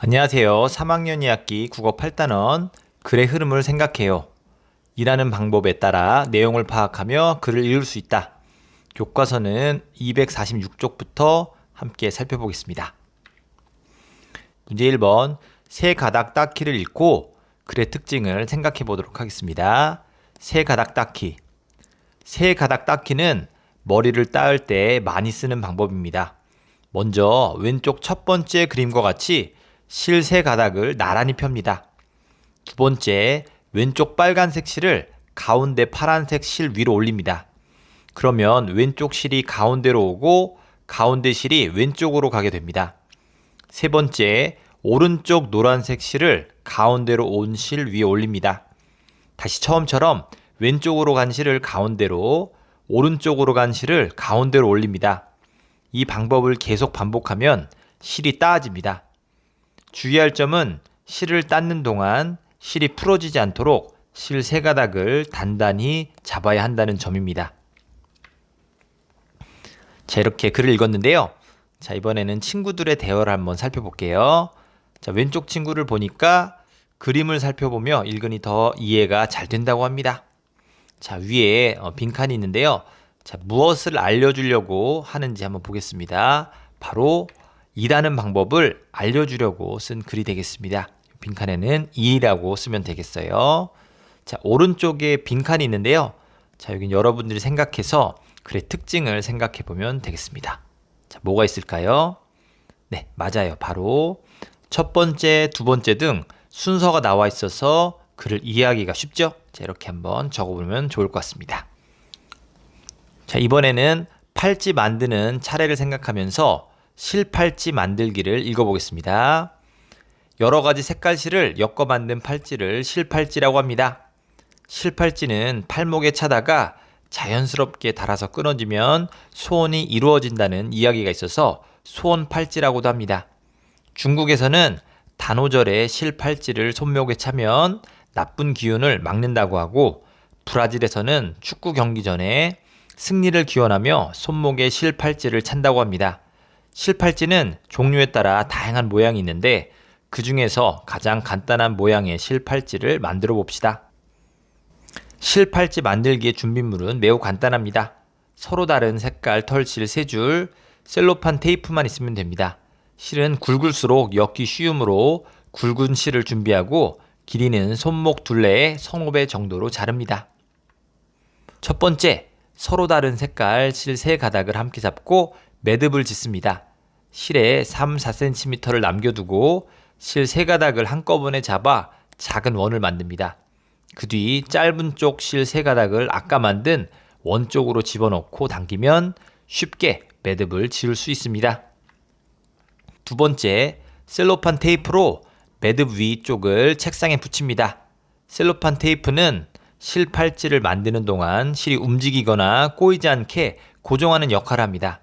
안녕하세요. 3학년 2학기 국어 8단원 글의 흐름을 생각해요. 일하는 방법에 따라 내용을 파악하며 글을 읽을 수 있다. 교과서는 246쪽부터 함께 살펴보겠습니다. 문제 1번 새 가닥 닦기를 읽고 글의 특징을 생각해 보도록 하겠습니다. 새 가닥 닦기. 새 가닥 닦기는 머리를 따을 때 많이 쓰는 방법입니다. 먼저 왼쪽 첫 번째 그림과 같이 실새 가닥을 나란히 펴니다. 두 번째, 왼쪽 빨간색 실을 가운데 파란색 실 위로 올립니다. 그러면 왼쪽 실이 가운데로 오고 가운데 실이 왼쪽으로 가게 됩니다. 세 번째, 오른쪽 노란색 실을 가운데로 온 실 위에 올립니다. 다시 처음처럼 왼쪽으로 간 실을 가운데로, 오른쪽으로 간 실을 가운데로 올립니다. 이 방법을 계속 반복하면 실이 따아집니다. 주의할 점은 실을 닦는 동안 실이 풀어지지 않도록 실 세 가닥을 단단히 잡아야 한다는 점입니다. 자, 이렇게 글을 읽었는데요. 자, 이번에는 친구들의 대화를 한번 살펴볼게요. 자, 왼쪽 친구를 보니까 그림을 살펴보며 읽으니 더 이해가 잘 된다고 합니다. 자, 위에 어, 빈칸이 있는데요. 자, 무엇을 알려주려고 하는지 한번 보겠습니다. 바로 일하는 방법을 알려주려고 쓴 글이 되겠습니다. 빈칸에는 이라고 쓰면 되겠어요. 자, 오른쪽에 빈칸이 있는데요. 자, 여기 여러분들이 생각해서 글의 특징을 생각해 보면 되겠습니다. 자, 뭐가 있을까요? 네, 맞아요. 바로 첫 번째, 두 번째 등 순서가 나와 있어서 글을 이해하기가 쉽죠? 자, 이렇게 한번 적어보면 좋을 것 같습니다. 자, 이번에는 팔찌 만드는 차례를 생각하면서 실팔찌 만들기를 읽어보겠습니다. 여러 가지 색깔 실을 엮어 만든 팔찌를 실팔찌라고 합니다. 실팔찌는 팔목에 차다가 자연스럽게 달아서 끊어지면 소원이 이루어진다는 이야기가 있어서 소원 팔찌라고도 합니다. 중국에서는 단오절에 실팔찌를 손목에 차면 나쁜 기운을 막는다고 하고 브라질에서는 축구 경기 전에 승리를 기원하며 손목에 실팔찌를 찬다고 합니다. 실팔찌는 종류에 따라 다양한 모양이 있는데 그 중에서 가장 간단한 모양의 실팔찌를 만들어 봅시다. 실팔찌 만들기의 준비물은 매우 간단합니다. 서로 다른 색깔 털실 3줄, 셀로판 테이프만 있으면 됩니다. 실은 굵을수록 엮기 쉬우므로 굵은 실을 준비하고 길이는 손목 둘레의 성호배 정도로 자릅니다. 첫 번째, 서로 다른 색깔 실세 가닥을 함께 잡고 매듭을 짓습니다. 실에 3, 4cm를 남겨두고 실세 가닥을 한꺼번에 잡아 작은 원을 만듭니다. 그 뒤 짧은 쪽실세 가닥을 아까 만든 원 쪽으로 집어넣고 당기면 쉽게 매듭을 지을 수 있습니다. 두 번째, 셀로판 테이프로 매듭 위 쪽을 책상에 붙입니다. 셀로판 테이프는 실 팔찌를 만드는 동안 실이 움직이거나 꼬이지 않게 고정하는 역할을 합니다.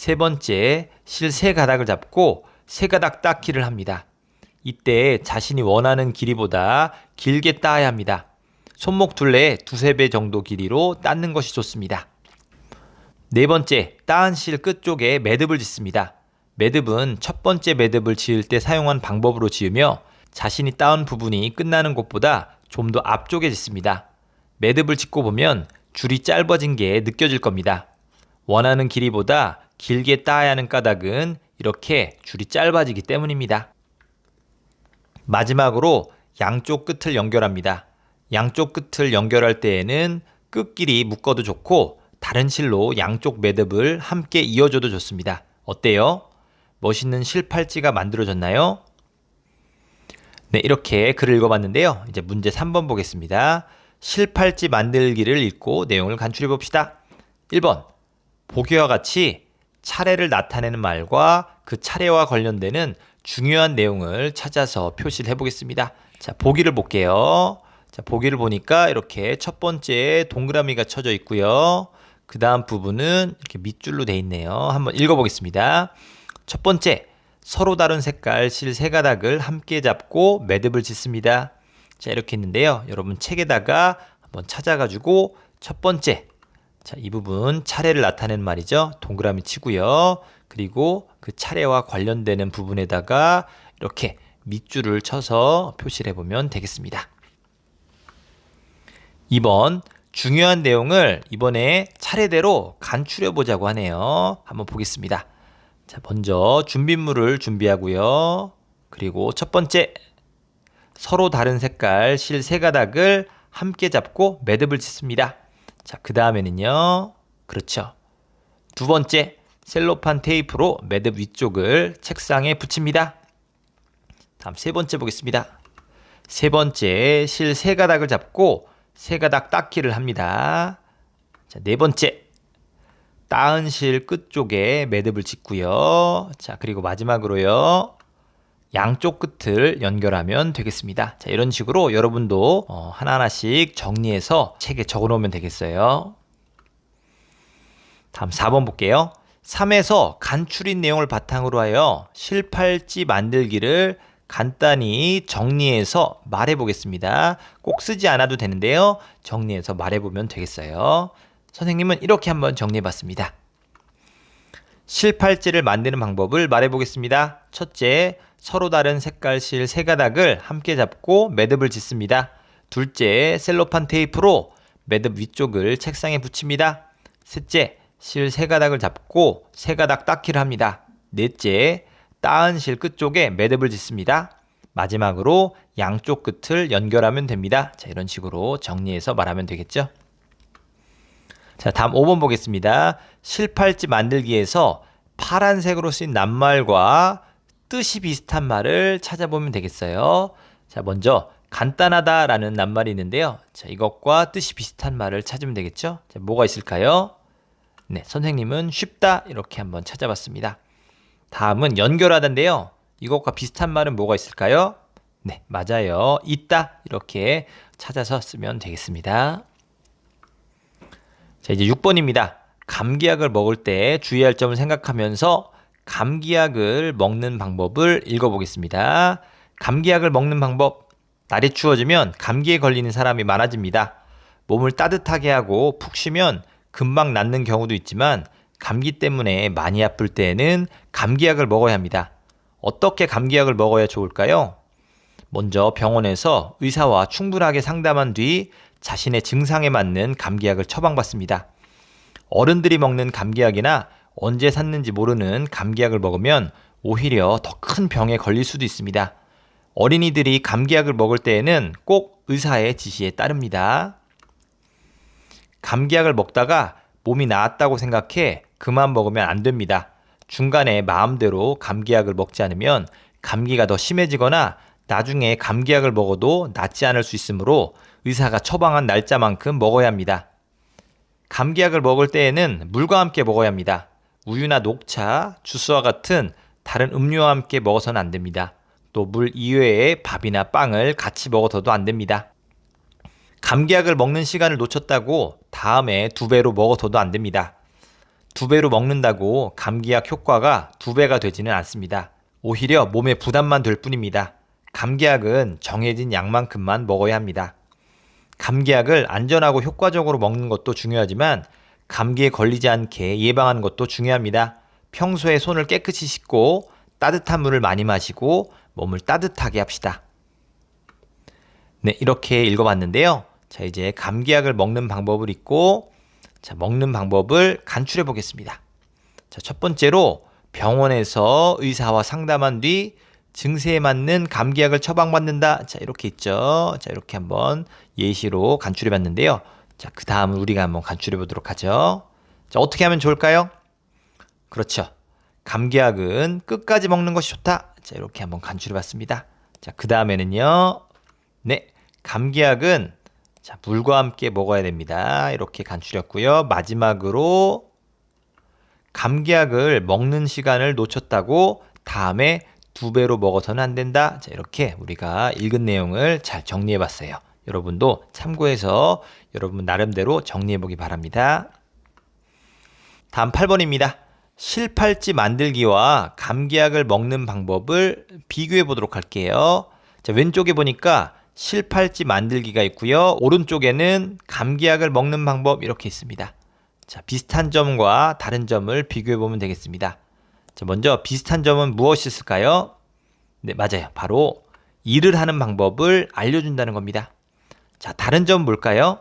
세 번째, 실 세 가닥을 잡고 세 가닥 닦기를 합니다. 이때 자신이 원하는 길이보다 길게 따야 합니다. 손목 둘레 두세 배 정도 길이로 닦는 것이 좋습니다. 네 번째, 따은 실 끝쪽에 매듭을 짓습니다. 매듭은 첫 번째 매듭을 지을 때 사용한 방법으로 지으며 자신이 따은 부분이 끝나는 곳보다 좀 더 앞쪽에 짓습니다. 매듭을 짓고 보면 줄이 짧아진 게 느껴질 겁니다. 원하는 길이보다 길게 따야 하는 까닭은 이렇게 줄이 짧아지기 때문입니다. 마지막으로 양쪽 끝을 연결합니다. 양쪽 끝을 연결할 때에는 끝길이 묶어도 좋고 다른 실로 양쪽 매듭을 함께 이어줘도 좋습니다. 어때요? 멋있는 실팔찌가 만들어졌나요? 네, 이렇게 글을 읽어봤는데요. 이제 문제 3번 보겠습니다. 실팔찌 만들기를 읽고 내용을 간추려 봅시다. 1번. 보기와 같이 차례를 나타내는 말과 그 차례와 관련되는 중요한 내용을 찾아서 표시를 해보겠습니다. 자, 보기를 볼게요. 자, 보기를 보니까 이렇게 첫 번째 동그라미가 쳐져 있고요. 그 다음 부분은 이렇게 밑줄로 돼 있네요. 한번 읽어보겠습니다. 첫 번째, 서로 다른 색깔 실 세 가닥을 함께 잡고 매듭을 짓습니다. 자, 이렇게 있는데요. 여러분 책에다가 한번 찾아가지고 첫 번째, 자, 이 부분 차례를 나타내는 말이죠. 동그라미 치고요. 그리고 그 차례와 관련되는 부분에다가 이렇게 밑줄을 쳐서 표시를 해보면 되겠습니다. 2번 중요한 내용을 이번에 차례대로 간추려 보자고 하네요. 한번 보겠습니다. 자, 먼저 준비물을 준비하고요. 그리고 첫 번째 서로 다른 색깔 실 세 가닥을 함께 잡고 매듭을 짓습니다. 자, 그 다음에는요. 그렇죠. 두 번째 셀로판 테이프로 매듭 위쪽을 책상에 붙입니다. 다음 세 번째 보겠습니다. 세 번째 실 세 가닥을 잡고 세 가닥 닦기를 합니다. 자, 네 번째 따은 실 끝쪽에 매듭을 짓고요. 자, 그리고 마지막으로요. 양쪽 끝을 연결하면 되겠습니다. 자, 이런 식으로 여러분도 어, 하나하나씩 정리해서 책에 적어 놓으면 되겠어요. 다음 4번 볼게요. 3에서 간추린 내용을 바탕으로 하여 실팔찌 만들기를 간단히 정리해서 말해 보겠습니다. 꼭 쓰지 않아도 되는데요. 정리해서 말해 보면 되겠어요. 선생님은 이렇게 한번 정리해 봤습니다. 실팔찌를 만드는 방법을 말해 보겠습니다. 첫째, 서로 다른 색깔 실 세 가닥을 함께 잡고 매듭을 짓습니다. 둘째, 셀로판 테이프로 매듭 위쪽을 책상에 붙입니다. 셋째, 실 세 가닥을 잡고 세 가닥 닦기를 합니다. 넷째, 따은 실 끝쪽에 매듭을 짓습니다. 마지막으로 양쪽 끝을 연결하면 됩니다. 자, 이런 식으로 정리해서 말하면 되겠죠? 자, 다음 5번 보겠습니다. 실팔찌 만들기에서 파란색으로 쓰인 낱말과 뜻이 비슷한 말을 찾아보면 되겠어요. 자, 먼저 간단하다라는 낱말이 있는데요. 자, 이것과 뜻이 비슷한 말을 찾으면 되겠죠? 자, 뭐가 있을까요? 네, 선생님은 쉽다 이렇게 한번 찾아봤습니다. 다음은 연결하다인데요. 이것과 비슷한 말은 뭐가 있을까요? 네, 맞아요. 있다. 이렇게 찾아서 쓰면 되겠습니다. 자, 이제 6번입니다. 감기약을 먹을 때 주의할 점을 생각하면서 감기약을 먹는 방법을 읽어보겠습니다. 감기약을 먹는 방법. 날이 추워지면 감기에 걸리는 사람이 많아집니다. 몸을 따뜻하게 하고 푹 쉬면 금방 낫는 경우도 있지만 감기 때문에 많이 아플 때에는 감기약을 먹어야 합니다. 어떻게 감기약을 먹어야 좋을까요? 먼저 병원에서 의사와 충분하게 상담한 뒤 자신의 증상에 맞는 감기약을 처방받습니다. 어른들이 먹는 감기약이나 언제 샀는지 모르는 감기약을 먹으면 오히려 더 큰 병에 걸릴 수도 있습니다. 어린이들이 감기약을 먹을 때에는 꼭 의사의 지시에 따릅니다. 감기약을 먹다가 몸이 나았다고 생각해 그만 먹으면 안 됩니다. 중간에 마음대로 감기약을 먹지 않으면 감기가 더 심해지거나 나중에 감기약을 먹어도 낫지 않을 수 있으므로 의사가 처방한 날짜만큼 먹어야 합니다. 감기약을 먹을 때에는 물과 함께 먹어야 합니다. 우유나 녹차, 주스와 같은 다른 음료와 함께 먹어서는 안 됩니다. 또 물 이외에 밥이나 빵을 같이 먹어서도 안 됩니다. 감기약을 먹는 시간을 놓쳤다고 다음에 두 배로 먹어서도 안 됩니다. 두 배로 먹는다고 감기약 효과가 두 배가 되지는 않습니다. 오히려 몸에 부담만 될 뿐입니다. 감기약은 정해진 양만큼만 먹어야 합니다. 감기약을 안전하고 효과적으로 먹는 것도 중요하지만 감기에 걸리지 않게 예방하는 것도 중요합니다. 평소에 손을 깨끗이 씻고 따뜻한 물을 많이 마시고 몸을 따뜻하게 합시다. 네, 이렇게 읽어봤는데요. 자, 이제 감기약을 먹는 방법을 읽고, 자, 먹는 방법을 간추려 보겠습니다. 자, 첫 번째로 병원에서 의사와 상담한 뒤 증세에 맞는 감기약을 처방받는다. 자, 이렇게 있죠. 자, 이렇게 한번 예시로 간추려 봤는데요. 자, 그 다음은 우리가 한번 간추려 보도록 하죠. 자, 어떻게 하면 좋을까요? 그렇죠. 감기약은 끝까지 먹는 것이 좋다. 자, 이렇게 한번 간추려 봤습니다. 자, 그 다음에는요. 네. 감기약은 자, 물과 함께 먹어야 됩니다. 이렇게 간추렸고요. 마지막으로 감기약을 먹는 시간을 놓쳤다고 다음에 두 배로 먹어서는 안 된다. 자, 이렇게 우리가 읽은 내용을 잘 정리해 봤어요. 여러분도 참고해서 여러분 나름대로 정리해 보기 바랍니다. 다음 8번입니다. 실팔찌 만들기와 감기약을 먹는 방법을 비교해 보도록 할게요. 자, 왼쪽에 보니까 실팔찌 만들기가 있고요. 오른쪽에는 감기약을 먹는 방법 이렇게 있습니다. 자, 비슷한 점과 다른 점을 비교해 보면 되겠습니다. 자, 먼저 비슷한 점은 무엇이 있을까요? 네, 맞아요. 바로 일을 하는 방법을 알려준다는 겁니다. 자, 다른 점 뭘까요?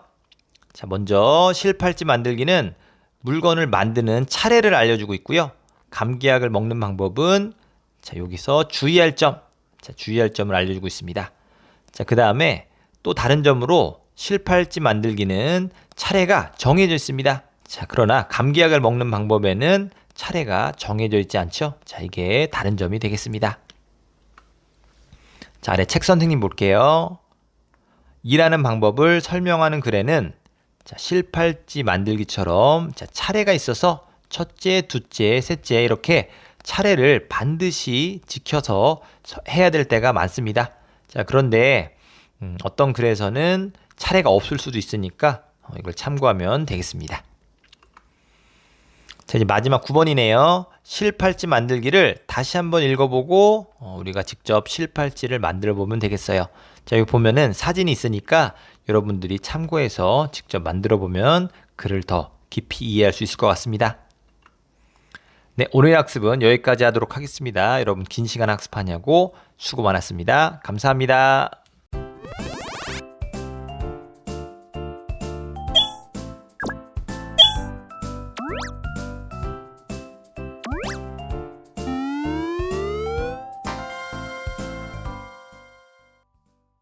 자, 먼저 실팔찌 만들기는 물건을 만드는 차례를 알려주고 있고요. 감기약을 먹는 방법은 자, 여기서 주의할 점, 자, 주의할 점을 알려주고 있습니다. 자, 그 다음에 또 다른 점으로 실팔찌 만들기는 차례가 정해져 있습니다. 자, 그러나 감기약을 먹는 방법에는 차례가 정해져 있지 않죠? 자, 이게 다른 점이 되겠습니다. 자, 아래 책 선생님 볼게요. 일하는 방법을 설명하는 글에는 자, 실팔찌 만들기처럼 자, 차례가 있어서 첫째, 둘째, 셋째 이렇게 차례를 반드시 지켜서 서- 해야 될 때가 많습니다. 자, 그런데 음, 어떤 글에서는 차례가 없을 수도 있으니까 어, 이걸 참고하면 되겠습니다. 자, 이제 마지막 9번이네요. 실팔찌 만들기를 다시 한번 읽어보고 어, 우리가 직접 실팔찌를 만들어 보면 되겠어요. 자, 여기 보면은 사진이 있으니까 여러분들이 참고해서 직접 만들어 보면 글을 더 깊이 이해할 수 있을 것 같습니다. 네, 오늘 학습은 여기까지 하도록 하겠습니다. 여러분 긴 시간 학습하냐고 수고 많았습니다. 감사합니다.